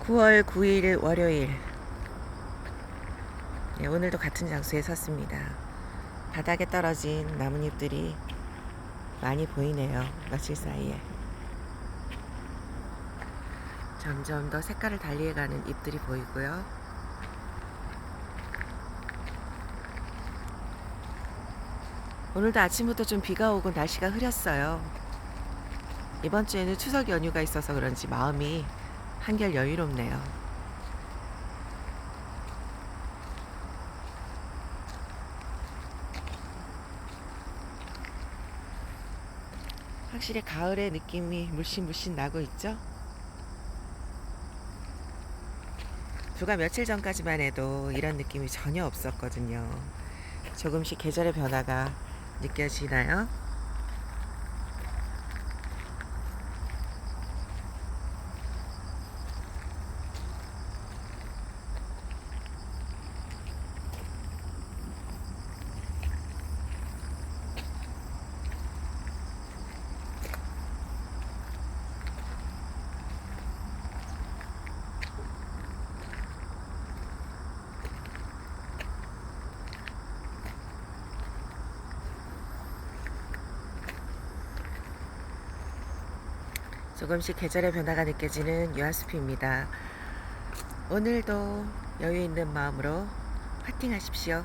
9월 9일 월요일. 네, 오늘도 같은 장소에 섰습니다. 바닥에 떨어진 나뭇잎들이 많이 보이네요. 며칠 사이에. 점점 더 색깔을 달리해가는 잎들이 보이고요. 오늘도 아침부터 좀 비가 오고 날씨가 흐렸어요. 이번 주에는 추석 연휴가 있어서 그런지 마음이 한결 여유롭네요. 확실히 가을의 느낌이 물씬 물씬 나고 있죠? 불과 며칠 전까지만 해도 이런 느낌이 전혀 없었거든요. 조금씩 계절의 변화가 느껴지나요? 조금씩 계절의 변화가 느껴지는 유아숲입니다. 오늘도 여유 있는 마음으로 파팅 하십시오.